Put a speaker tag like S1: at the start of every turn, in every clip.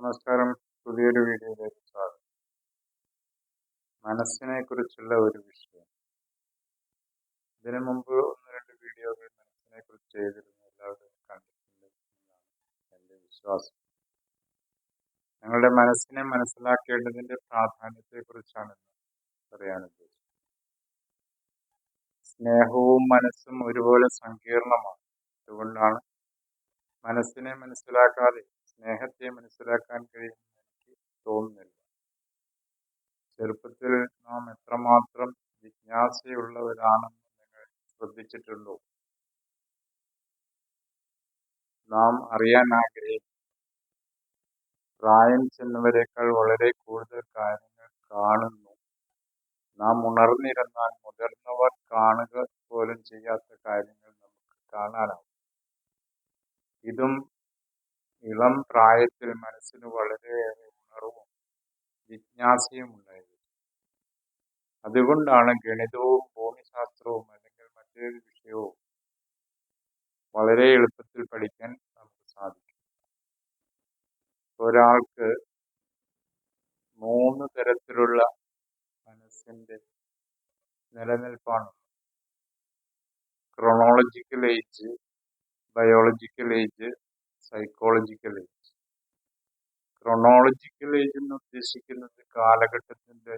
S1: നമസ്കാരം. പുതിയൊരു വീഡിയോയിലേക്ക് സ്വാഗതം. മനസ്സിനെ കുറിച്ചുള്ള ഒരു വിഷയം. ഇതിനു മുമ്പ് ഒന്ന് രണ്ട് വീഡിയോകൾ മനസ്സിനെ കുറിച്ച് ചെയ്തിരുന്നു. എല്ലാവരും കണ്ടിട്ടുണ്ട് എന്റെ വിശ്വാസം. ഞങ്ങളുടെ മനസ്സിനെ മനസ്സിലാക്കേണ്ടതിന്റെ പ്രാധാന്യത്തെക്കുറിച്ചാണ് പറയാൻ ഉദ്ദേശിച്ചത് സ്നേഹവും മനസ്സും ഒരുപോലെ സങ്കീർണമാണ്. അതുകൊണ്ടാണ് മനസ്സിനെ മനസ്സിലാക്കാതെ സ്നേഹത്തെ മനസ്സിലാക്കാൻ കഴിയുമെന്ന് എനിക്ക് തോന്നുന്നില്ല. ചെറുപ്പത്തിൽ നാം എത്രമാത്രം ജിജ്ഞാസയുള്ളവരാണെന്ന് നിങ്ങൾ ശ്രദ്ധിച്ചിട്ടുണ്ടോ? നാം അറിയാൻ ആഗ്രഹിക്കുന്നു. പ്രായം ചെന്നവരെക്കാൾ വളരെ കൂടുതൽ കാര്യങ്ങൾ കാണുന്നു. നാം ഉണർന്നിരുന്നാൽ മുതിർന്നവർ കാണുക പോലും ചെയ്യാത്ത കാര്യങ്ങൾ നമുക്ക് കാണാനാവും. ഇതും ഇളം പ്രായത്തിൽ മനസ്സിന് വളരെയേറെ ഉണർവും ജിജ്ഞാസയും ഉണ്ടായിരുന്നു. അതുകൊണ്ടാണ് ഗണിതവും ഭൂമിശാസ്ത്രവും അല്ലെങ്കിൽ മറ്റേത് വിഷയവും വളരെ എളുപ്പത്തിൽ പഠിക്കാൻ നമുക്ക് സാധിക്കും. ഒരാൾക്ക് മൂന്ന് തരത്തിലുള്ള മനസ്സിന്റെ നിലനിൽപ്പാണ്. Chronological age biological age psychological age chronological age എന്ന് ഉദ്ദേശിക്കുന്നത് കാലഘട്ടത്തിന്റെ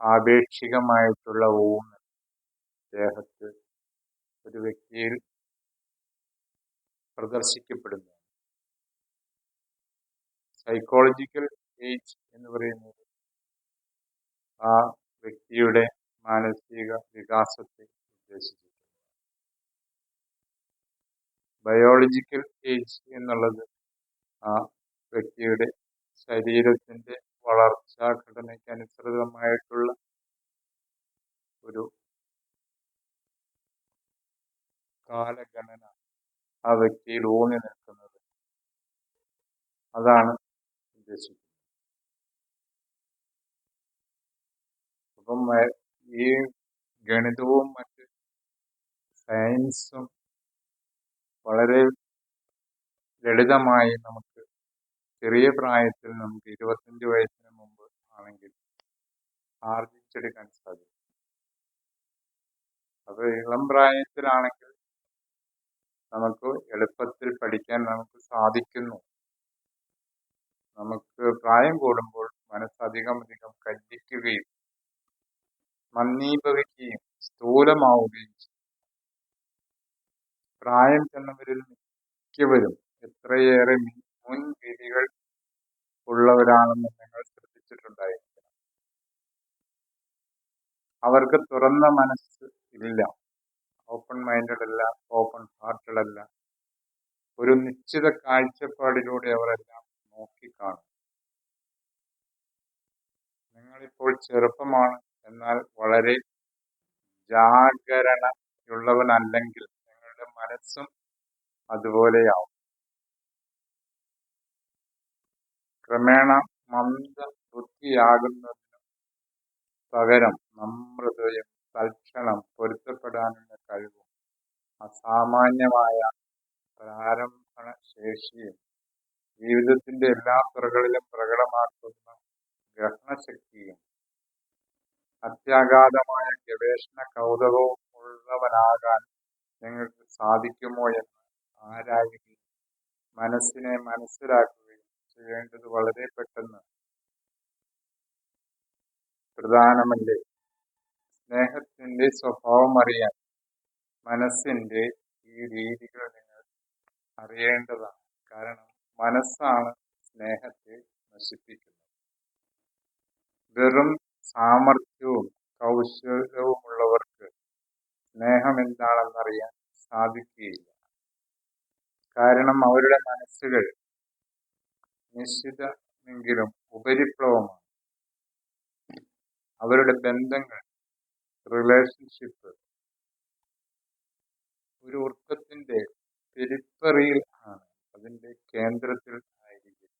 S1: ആപേക്ഷികമായിട്ടുള്ള ഊന്നൽ. ദേഹത്ത് ഒരു വ്യക്തിയിൽ പ്രദർശിക്കപ്പെടുന്നു. സൈക്കോളജിക്കൽ ഏജ് എന്ന് പറയുന്നത് ആ വ്യക്തിയുടെ മാനസിക വികാസത്തെ ഉദ്ദേശിച്ചിട്ടുണ്ട് ബയോളജിക്കൽ ഏജ് എന്നുള്ളത് ആ വ്യക്തിയുടെ ശരീരത്തിന്റെ വളർച്ചാ ഘടനയ്ക്ക് അനുസൃതമായിട്ടുള്ള ഒരു കാലഗണന ആ വ്യക്തിയിൽ ഊന്നി നിൽക്കുന്നത് അതാണ് ഉദ്ദേശിക്കുന്നത്. അപ്പം ഈ ഗണിതവും മറ്റ് സയൻസും വളരെ ലളിതമായി നമുക്ക് ചെറിയ പ്രായത്തിൽ നമുക്ക് ഇരുപത്തഞ്ച് വയസ്സിന് മുമ്പ് ആണെങ്കിൽ ആർജിച്ചെടുക്കാൻ സാധിക്കും. അത് ഇളം പ്രായത്തിലാണെങ്കിൽ നമുക്ക് എളുപ്പത്തിൽ പഠിക്കാൻ നമുക്ക് സാധിക്കുന്നു. നമുക്ക് പ്രായം കൂടുമ്പോൾ മനസ്സ് അധികം കല്ലിക്കുകയും മന്ദീഭവിക്കുകയും സ്ഥൂലമാവുകയും പ്രായം ചെന്നവരിൽ മിക്കവരും എത്രയേറെ മുൻ മുൻവിധികൾ ഉള്ളവരാണെന്ന് നിങ്ങൾ ശ്രദ്ധിച്ചിട്ടുണ്ടായിരിക്കണം. അവർക്ക് തുറന്ന മനസ്സ് ഇല്ല. ഓപ്പൺ മൈൻഡഡ് അല്ല ഓപ്പൺ ഹാർട്ടഡ് അല്ല. ഒരു നിശ്ചിത കാഴ്ചപ്പാടിലൂടെ അവരെല്ലാം നോക്കിക്കാണും. നിങ്ങളിപ്പോൾ ചെറുപ്പമാണ് എന്നാൽ വളരെ ജാഗരണയുള്ളവനല്ലെങ്കിൽ മനസ്സും അതുപോലെയാവും. ക്രമേണ മന്ദ ബുദ്ധിയാകുന്നതിനും പകരം നമ്രതയും തൽക്ഷണം പൊരുത്തപ്പെടാനുള്ള കഴിവും അസാമാന്യമായ പ്രാരംഭണ ശേഷിയും ജീവിതത്തിന്റെ എല്ലാ തുറകളിലും പ്രകടമാക്കുന്ന ഗ്രഹണശക്തിയും അത്യാഘാതമായ ഗവേഷണ കൗതുകവും ഉള്ളവനാകാൻ നിങ്ങൾക്ക് സാധിക്കുമോ എന്ന് ആരായുകയും മനസ്സിനെ മനസ്സിലാക്കുകയും ചെയ്യേണ്ടത് വളരെ പെട്ടെന്ന്. പ്രധാനമല്ലേ? സ്നേഹത്തിന്റെ സ്വഭാവം അറിയാൻ മനസ്സിന്റെ ഈ രീതികൾ നിങ്ങൾ അറിയേണ്ടതാണ്. കാരണം മനസ്സാണ് സ്നേഹത്തെ നശിപ്പിക്കുന്നത്. വെറും സാമർഥ്യവും കൗശലവുമുള്ളവർക്ക് സ്നേഹം എന്താണെന്നറിയാൻ സാധിക്കുകയില്ല. കാരണം അവരുടെ മനസ്സുകൾ നിശ്ചിതമെങ്കിലും ഉപരിപ്ലവമാണ്. അവരുടെ ബന്ധങ്ങൾ റിലേഷൻഷിപ്പ് ഒരു വൃത്തത്തിന്റെ പെരിപ്പറിയിൽ ആണ്. അതിന്റെ കേന്ദ്രത്തിൽ ആയിരിക്കും.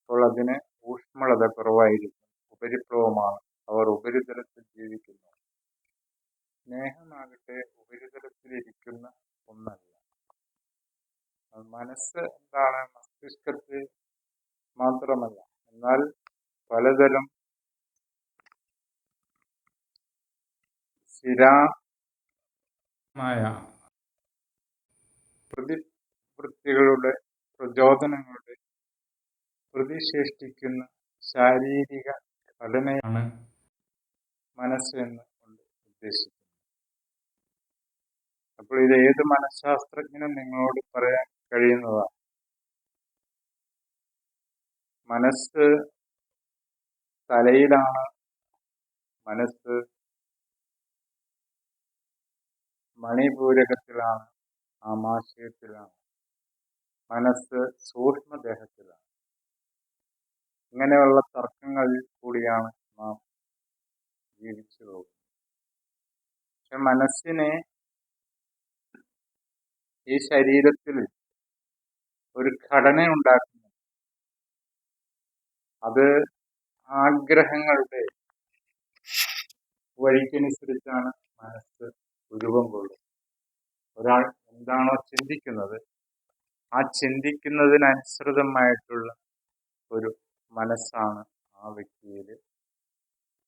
S1: അപ്പോൾ അതിന് ഊഷ്മളത കുറവായിരിക്കും. ഉപരിപ്ലവമാണ്. അവർ ഉപരിതലത്തിൽ ജീവിക്കുന്നു. സ്നേഹമാകട്ടെ ഉപരിതലത്തിലിരിക്കുന്ന ഒന്നല്ല. മനസ്സ് എന്താണ്? മസ്തിഷ്കത്തെ മാത്രമല്ല. എന്നാൽ പലതരം സ്ഥിരമായ പ്രതിവൃത്തികളുടെ പ്രചോദനങ്ങളുടെ പ്രതിശേഷിക്കുന്ന ശാരീരിക ഘടനയാണ് മനസ്സ് എന്ന് കൊണ്ട് ഉദ്ദേശിക്കുന്നത്. അപ്പോൾ ഇത് ഏത് മനഃശാസ്ത്രജ്ഞനും നിങ്ങളോട് പറയാൻ കഴിയുന്നതാണ് മനസ്സ് തലയിലാണ് മനസ്സ് മണിപൂരകത്തിലാണ് ആമാശയത്തിലാണ് മനസ്സ് സൂക്ഷ്മദേഹത്തിലാണ്. ഇങ്ങനെയുള്ള തർക്കങ്ങളിൽ കൂടിയാണ് നാം ജീവിച്ചു പോകുന്നത്. പക്ഷെ മനസ്സിനെ ഈ ശരീരത്തിൽ ഒരു ഘടന ഉണ്ടാക്കുന്നു. അത് ആഗ്രഹങ്ങളുടെ വഴിക്കനുസരിച്ചാണ് മനസ്സ് രൂപം കൊള്ളുന്നത്. ഒരാൾ എന്താണോ ചിന്തിക്കുന്നത് ആ ചിന്തിക്കുന്നതിനനുസൃതമായിട്ടുള്ള ഒരു മനസ്സാണ് ആ വ്യക്തിയിൽ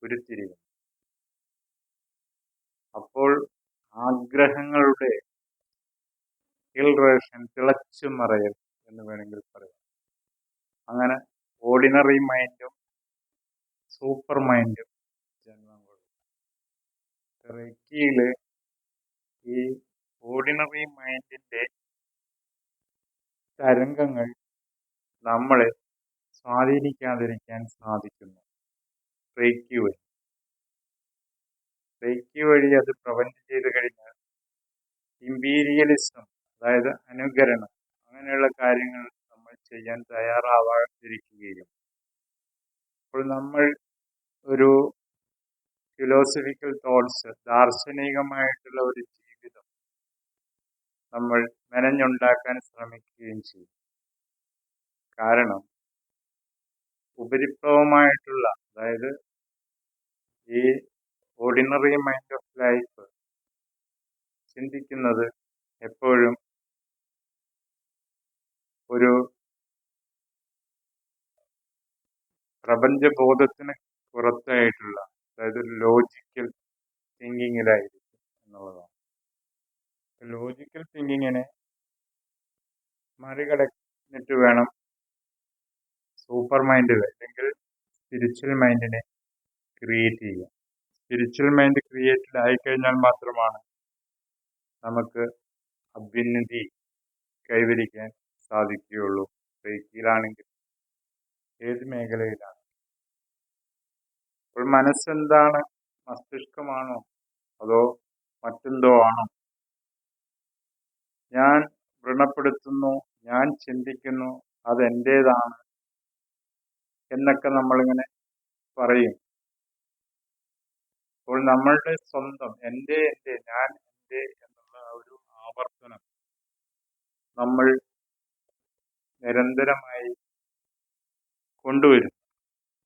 S1: ഉരുത്തിരിയുന്നത്. അപ്പോൾ ആഗ്രഹങ്ങളുടെ ഇൽറേഷൻ തിളച്ചു മറയൽ എന്ന് വേണമെങ്കിൽ പറയാം. അങ്ങനെ ഓർഡിനറി മൈൻഡും സൂപ്പർ മൈൻഡും ജന്മം റെക്കിയിൽ ഈ ഓർഡിനറി മൈൻഡിന്റെ തരംഗങ്ങൾ നമ്മളെ സ്വാധീനിക്കാതിരിക്കാൻ സാധിക്കുന്നു. റേക്കി വഴി. റേക്കി വഴി അത് പ്രവന്റ് ചെയ്ത് കഴിഞ്ഞാൽ ഇമ്പീരിയലിസം അതായത് അനുകരണം. അങ്ങനെയുള്ള കാര്യങ്ങൾ നമ്മൾ ചെയ്യാൻ തയ്യാറാവാതിരിക്കുകയും അപ്പോൾ നമ്മൾ ഒരു ഫിലോസഫിക്കൽ തോട്ട്സ് ദാർശനികമായിട്ടുള്ള ഒരു ജീവിതം നമ്മൾ മെനഞ്ഞുണ്ടാക്കാൻ ശ്രമിക്കുകയും ചെയ്യും. കാരണം ഉപരിപ്ലവമായിട്ടുള്ള അതായത് ഈ ഓർഡിനറി മൈൻഡ് ഓഫ് ലൈഫ് ചിന്തിക്കുന്നത് എപ്പോഴും ഒരു പ്രപഞ്ചബോധത്തിന് പുറത്തായിട്ടുള്ള അതായത് ഒരു ലോജിക്കൽ തിങ്കിങ്ങിലായിരിക്കും എന്നുള്ളതാണ്. ലോജിക്കൽ തിങ്കിങ്ങിനെ മറികടന്നിട്ട് വേണം സൂപ്പർ മൈൻഡ് അല്ലെങ്കിൽ സ്പിരിച്വൽ മൈൻഡിനെ ക്രിയേറ്റ് ചെയ്യുക സ്പിരിച്വൽ മൈൻഡ് ക്രിയേറ്റഡ് ആയിക്കഴിഞ്ഞാൽ മാത്രമാണ് നമുക്ക് അഭ്യുന്നതി കൈവരിക്കാൻ സാധിക്കുകയുള്ളൂ. റേക്കിയിലാണെങ്കിൽ ഏത് മേഖലയിലാണ്? അപ്പോൾ മനസ്സെന്താണ്? മസ്തിഷ്കമാണോ? അതോ മറ്റെന്തോ ആണോ? ഞാൻ വ്രണപ്പെടുത്തുന്നു ഞാൻ ചിന്തിക്കുന്നു അതെന്റേതാണ് എന്നൊക്കെ നമ്മളിങ്ങനെ പറയും. അപ്പോൾ നമ്മളുടെ സ്വന്തം എന്റെ എന്റെ ഞാൻ എന്റെ എന്നുള്ള ഒരു ആവർത്തനം നമ്മൾ നിരന്തരമായി കൊണ്ടുവരും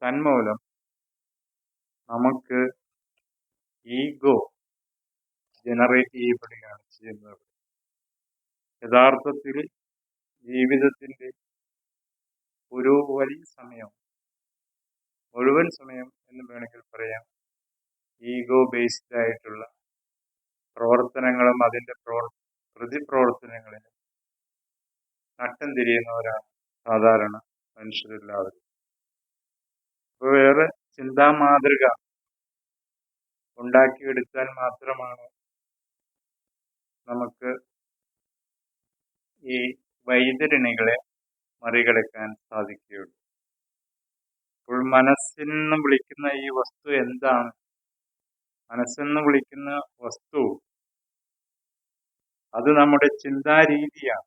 S1: തന്മൂലം നമുക്ക് ഈഗോ ജനറേറ്റ് ചെയ്യപ്പെടുകയാണ് ചെയ്യുന്നത്. യഥാർത്ഥത്തിൽ ജീവിതത്തിന്റെ ഒരു വലിയ സമയം മുഴുവൻ സമയം എന്ന് വേണമെങ്കിൽ പറയാം ഈഗോ ബേസ്ഡ് ആയിട്ടുള്ള പ്രവർത്തനങ്ങളും അതിന്റെ പ്രവർ പ്രതിപ്രവർത്തനങ്ങളിലും നട്ടം തിരിയുന്നവരാണ് സാധാരണ മനുഷ്യരെല്ലാവരും. അപ്പോൾ വേറെ ചിന്താ മാതൃക ഉണ്ടാക്കിയെടുത്താൽ മാത്രമാണ് നമുക്ക് ഈ വൈതരണികളെ മറികടക്കാൻ സാധിക്കുകയുള്ളൂ. അപ്പോൾ മനസ്സിന്ന് വിളിക്കുന്ന ഈ വസ്തു എന്താണ്? മനസ്സെന്ന് വിളിക്കുന്ന വസ്തു അത് നമ്മുടെ ചിന്താരീതിയാണ്.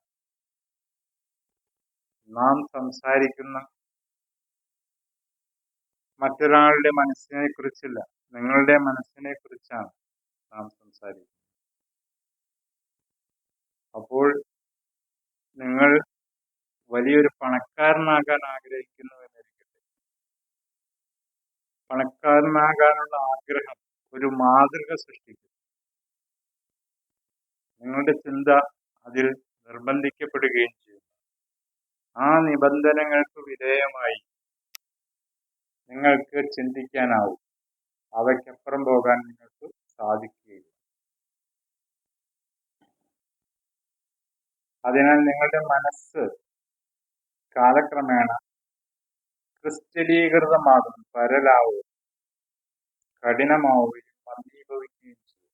S1: നാം സംസാരിക്കുന്ന മറ്റൊരാളുടെ മനസ്സിനെ കുറിച്ചല്ല നിങ്ങളുടെ മനസ്സിനെ കുറിച്ചാണ് നാം സംസാരിക്കുന്നത്. അപ്പോൾ നിങ്ങൾ വലിയൊരു പണക്കാരനാകാൻ ആഗ്രഹിക്കുന്നു എന്നിരിക്കട്ടെ പണക്കാരനാകാനുള്ള ആഗ്രഹം ഒരു മാതൃക സൃഷ്ടിക്കും. നിങ്ങളുടെ ചിന്ത അതിൽ നിർബന്ധിക്കപ്പെടുകയും ചെയ്യും ആ നിബന്ധനകൾക്ക് വിധേയമായി നിങ്ങൾക്ക് ചിന്തിക്കാനാവും. അവയ്ക്കപ്പുറം പോകാൻ നിങ്ങൾക്ക് സാധിക്കുകയില്ല. അതിനാൽ നിങ്ങളുടെ മനസ്സ് കാലക്രമേണ ക്രിസ്റ്റലീകൃതമാകും പരലാവുകയും കഠിനമാവുകയും മന്ദീഭവിക്കുകയും ചെയ്യും.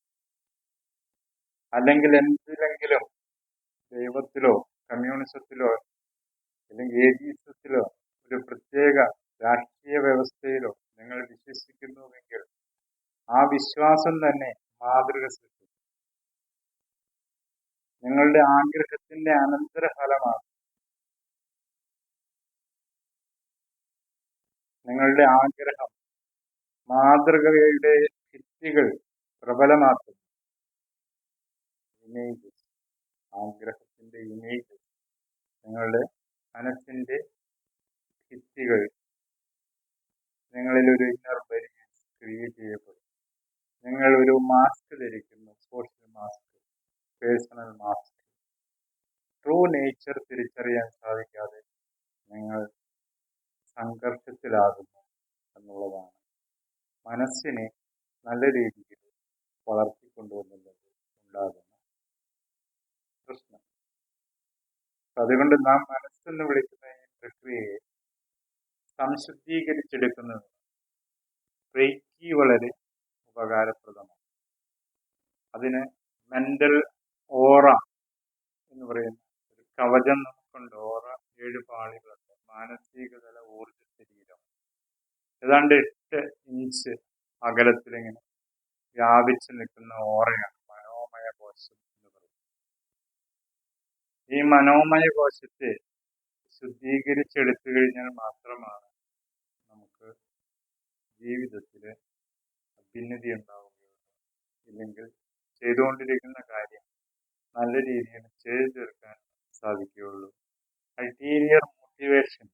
S1: അല്ലെങ്കിൽ എന്തിലെങ്കിലും ദൈവത്തിലോ കമ്മ്യൂണിസത്തിലോ അല്ലെങ്കിൽ ഏതീസത്തിലോ ഒരു പ്രത്യേക രാഷ്ട്രീയ വ്യവസ്ഥയിലോ നിങ്ങൾ വിശ്വസിക്കുന്നുവെങ്കിൽ ആ വിശ്വാസം തന്നെ മാതൃക സൃഷ്ടിക്കും. നിങ്ങളുടെ ആഗ്രഹത്തിന്റെ അനന്തരഫലമാണ്. നിങ്ങളുടെ ആഗ്രഹം മാതൃകയുടെ ഭിത്തികൾ പ്രബലമാക്കുന്നു. ഇമേജസ് ആഗ്രഹത്തിന്റെ ഇമേജസ് നിങ്ങളുടെ മനസ്സിന്റെ ഭിത്തികൾ നിങ്ങളിൽ ഒരു ഇന്നർ ബരീസ് ക്രിയേറ്റ് ചെയ്യപ്പെടും. നിങ്ങൾ ഒരു മാസ്ക് ധരിക്കുന്നു social mask personal mask true nature തിരിച്ചറിയാൻ സാധിക്കാതെ നിങ്ങൾ സംഘർഷത്തിലാകുന്നു എന്നുള്ളതാണ്. മനസ്സിനെ നല്ല രീതിയിൽ വളർത്തിക്കൊണ്ടുവന്നുള്ളത് ഉണ്ടാകുന്ന അതുകൊണ്ട് നാം മനസ്സെന്ന് വിളിക്കുന്ന ഈ പ്രക്രിയയെ സംശുദ്ധീകരിച്ചെടുക്കുന്നത് റേക്കി വളരെ ഉപകാരപ്രദമാണ്. അതിന് മെന്റൽ ഓറ എന്ന് പറയുന്ന ഒരു കവചം നമുക്കുണ്ട്. ഓറ ഏഴ് പാളികളുണ്ട്. മാനസികതല ഊർജ ശരീരം. ഏതാണ്ട് എട്ട് ഇഞ്ച് അകലത്തിലിങ്ങനെ വ്യാപിച്ചു നിൽക്കുന്ന ഓറയാണ്. മനോമയ കോശം. ഈ മനോമയ കോശത്തെ ശുദ്ധീകരിച്ചെടുത്തു കഴിഞ്ഞാൽ മാത്രമാണ് നമുക്ക് ജീവിതത്തിൽ അഭിന്നതി ഉണ്ടാവുകയുള്ളൂ. ഇല്ലെങ്കിൽ ചെയ്തുകൊണ്ടിരിക്കുന്ന കാര്യം നല്ല രീതിയിൽ ചെയ്തു തീർക്കാൻ സാധിക്കുകയുള്ളൂ. അൾട്ടീരിയർ മോട്ടിവേഷൻ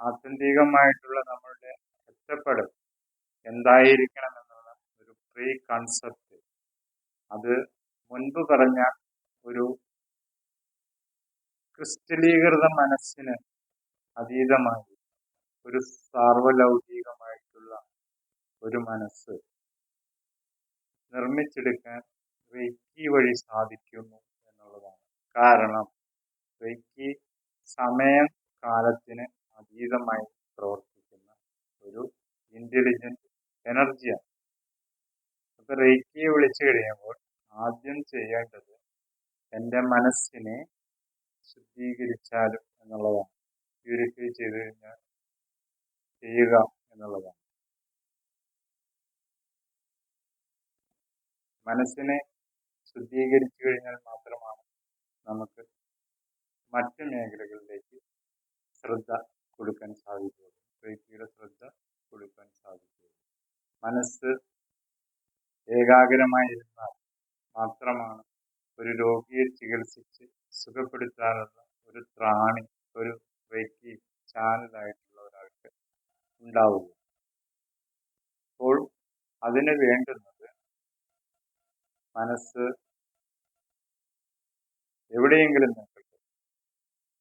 S1: ആത്യന്തികമായിട്ടുള്ള നമ്മളുടെ ഒറ്റപ്പെടൽ എന്തായിരിക്കണം എന്നുള്ള ഒരു പ്രീ കൺസെപ്റ്റ് അത് മുൻപ് പറഞ്ഞ ഒരു ക്രിസ്റ്റലീകൃത മനസ്സിന് അതീതമായി ഒരു സാർവലൗകികമായിട്ടുള്ള ഒരു മനസ്സ് നിർമ്മിച്ചെടുക്കാൻ റെയ്ക്കി വഴി സാധിക്കുന്നു എന്നുള്ളതാണ്. കാരണം റെയ്ക്കി സമയം കാലത്തിന് അതീതമായി പ്രവർത്തിക്കുന്ന ഒരു ഇന്റലിജന്റ് എനർജിയാണ് അപ്പൊ റെയ്ക്കിയെ വിളിച്ചു കഴിയുമ്പോൾ ആദ്യം ചെയ്യേണ്ടത് എന്റെ മനസ്സിനെ ശുദ്ധീകരിച്ചാലും എന്നുള്ളതാണ്. പ്യൂരിഫൈ ചെയ്ത് കഴിഞ്ഞാൽ ചെയ്യുക എന്നുള്ളതാണ്. മനസ്സിനെ ശുദ്ധീകരിച്ചു കഴിഞ്ഞാൽ മാത്രമാണ് നമുക്ക് മറ്റ് മേഖലകളിലേക്ക് ശ്രദ്ധ കൊടുക്കാൻ സാധിക്കുകയുള്ളൂ. വ്യക്തിയുടെ ശ്രദ്ധ കൊടുക്കാൻ സാധിക്കുകയുള്ളൂ. മനസ്സ് ഏകാഗ്രമായിരുന്നാൽ മാത്രമാണ് ഒരു രോഗിയെ ചികിത്സിച്ച് സുഖപ്പെടുത്താനുള്ള ഒരു ത്രാണി ഒരു റേക്കി ചാനലായിട്ടുള്ള ഒരാൾക്ക് ഉണ്ടാവുക. അപ്പോൾ അതിന് വേണ്ടുന്നത് മനസ്സ് എവിടെയെങ്കിലും നിൽക്കട്ടെ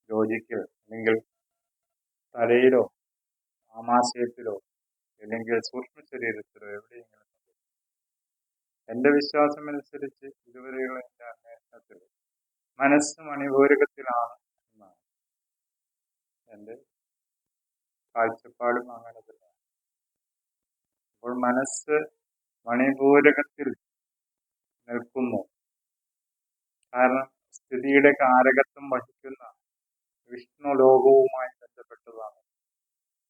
S1: ലോജിക്ക് അല്ലെങ്കിൽ തലയിലോ ആമാശയത്തിലോ അല്ലെങ്കിൽ സൂക്ഷ്മ ശരീരത്തിലോ എവിടെയെങ്കിലും. എന്റെ വിശ്വാസമനുസരിച്ച് ഇതുവരെയുള്ള എന്റെ അന്വേഷണത്തിൽ മനസ്സ് മണിപൂരകത്തിലാണ്. എന്നാണ് എന്റെ കാഴ്ചപ്പാടും അങ്ങനെ തന്നെയാണ് അപ്പോൾ മനസ്സ് മണിപൂരകത്തിൽ നിൽക്കുന്നു. കാരണം സ്ഥിതിയുടെ കാരകത്വം വഹിക്കുന്ന വിഷ്ണു ലോകവുമായി ബന്ധപ്പെട്ടതാണ്.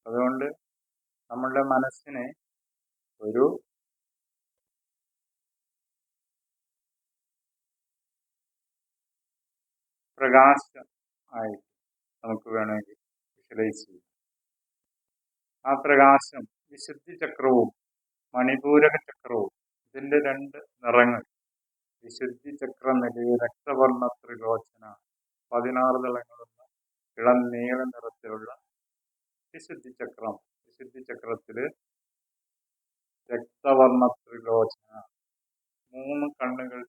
S1: അതുകൊണ്ട് നമ്മളുടെ മനസ്സിനെ ഒരു പ്രകാശം ആയിട്ട് നമുക്ക് വേണമെങ്കിൽ വിഷ്വലൈസ് ചെയ്യാം. ആ പ്രകാശം വിശുദ്ധി ചക്രവും മണിപൂരക ചക്രവും ഇതിന്റെ രണ്ട് നിറങ്ങൾ വിശുദ്ധി ചക്ര നിലയിൽ രക്തവർണ ത്രിലോചന പതിനാറ് ദളങ്ങളുള്ള ഇളം നീല നിറത്തിലുള്ള വിശുദ്ധി ചക്രം. വിശുദ്ധി ചക്രത്തിൽ രക്തവർണ ത്രിലോചന മൂന്ന് കണ്ണുകൾ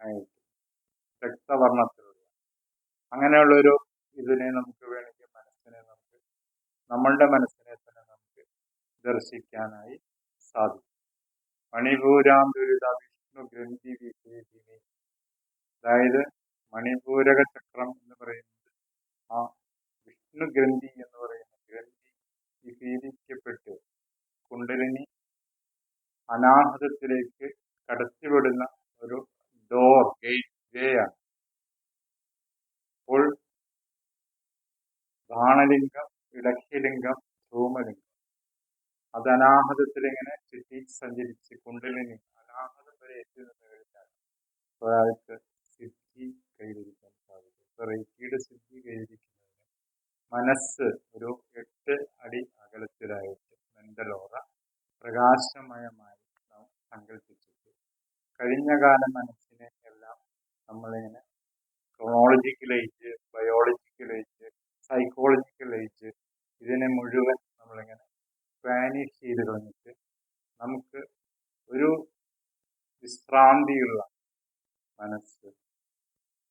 S1: ആയിട്ട് രക്തവർണത്തിലുള്ള അങ്ങനെയുള്ളൊരു ഇതിനെ നമുക്ക് വേണമെങ്കിൽ മനസ്സിനെ നമുക്ക് നമ്മളുടെ മനസ്സിനെ തന്നെ നമുക്ക് ദർശിക്കാനായി സാധിക്കും. മണിപൂരാന്തരിത വിഷ്ണു ഗ്രന്ഥി വിശേഷിനി അതായത് മണിപൂരക ചക്രം എന്ന് പറയുന്നത് ആ വിഷ്ണു ഗ്രന്ഥി എന്ന് പറയുന്ന ഗ്രന്ഥി വിഭീതിക്കപ്പെട്ട് കുണ്ടലിനി അനാഹതത്തിലേക്ക് കടത്തിവിടുന്ന ഒരു ഡോർ ഗേറ്റ് വേ ആണ് അപ്പോൾ ബാണലിംഗം ഇടക്കിലിംഗം ധൂമലിംഗം. അത് അനാഹതത്തിലിങ്ങനെ ചുറ്റി സഞ്ചരിച്ച് കുണ്ടലിനി അനാഹതം വരെ എത്തി നിന്ന് കഴിഞ്ഞാൽ ഒരാൾക്ക് സിദ്ധി കൈവരിക്കാൻ സാധിക്കും. റേറ്റിയുടെ സിദ്ധി കൈവരിക്കുന്നതിന് മനസ്സ് ഒരു എട്ട് അടി അകലത്തിലായിട്ട് മെന്റലോറ പ്രകാശമയമായി നാം സങ്കല്പിച്ചിട്ട് കഴിഞ്ഞ കാല മനസ്സിനെ എല്ലാം നമ്മളിങ്ങനെ chronological age biological age psychological age ഇതിനെ മുഴുവൻ നമ്മളിങ്ങനെ വാനിഷ് ചെയ്ത് കളഞ്ഞിട്ട് നമുക്ക് ഒരു വിശ്രാന്തിയുള്ള മനസ്സ്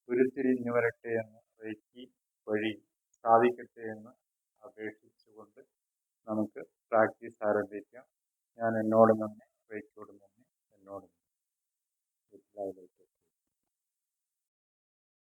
S1: ഉരുത്തിരിഞ്ഞു വരട്ടെ എന്ന് റേക്കി വഴി സാധിക്കട്ടെ എന്ന് അപേക്ഷിച്ചുകൊണ്ട് നമുക്ക് പ്രാക്ടീസ് ആരംഭിക്കാം. ഞാൻ എന്നോട് നന്ദി. റേക്കിയോട് നന്ദി. എന്നോട് നന്ദി.